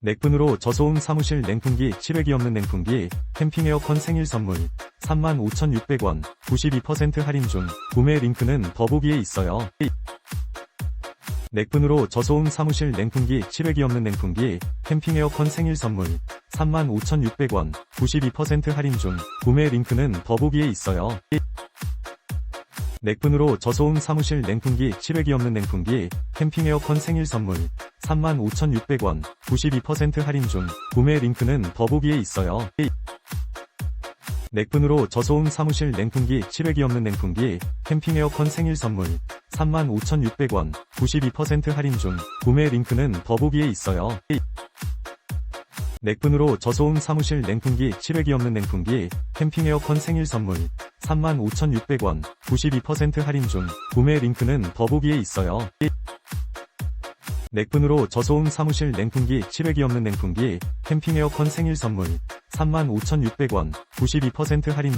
넥분으로 저소음 사무실 냉풍기 7회기 없는 냉풍기 캠핑 에어컨 생일 선물 35,600원 92% 할인 중 구매 링크는 더보기에 있어요. 넥분으로 저소음 사무실 냉풍기 7회기 없는 냉풍기 캠핑 에어컨 생일 선물 35,600원 92% 할인 중 구매 링크는 더보기에 있어요. 넥분으로 저소음 사무실 냉풍기 7회기 없는 냉풍기 캠핑 에어컨 생일 선물 35,600원 92% 할인 중 구매 링크는 더보기에 있어요. 넥분으로 저소음 사무실 냉풍기 7회기 없는 냉풍기 캠핑 에어컨 생일 선물 35,600원 92% 할인 중 구매 링크는 더보기에 있어요. 넥분으로 저소음 사무실 냉풍기 7회기 없는 냉풍기 캠핑 에어컨 생일 선물 35,600원 92% 할인 중 구매 링크는 더보기에 있어요. 넥분으로 저소음 사무실 냉풍기 7회기 없는 냉풍기 캠핑 에어컨 생일 선물 35,600원 92% 할인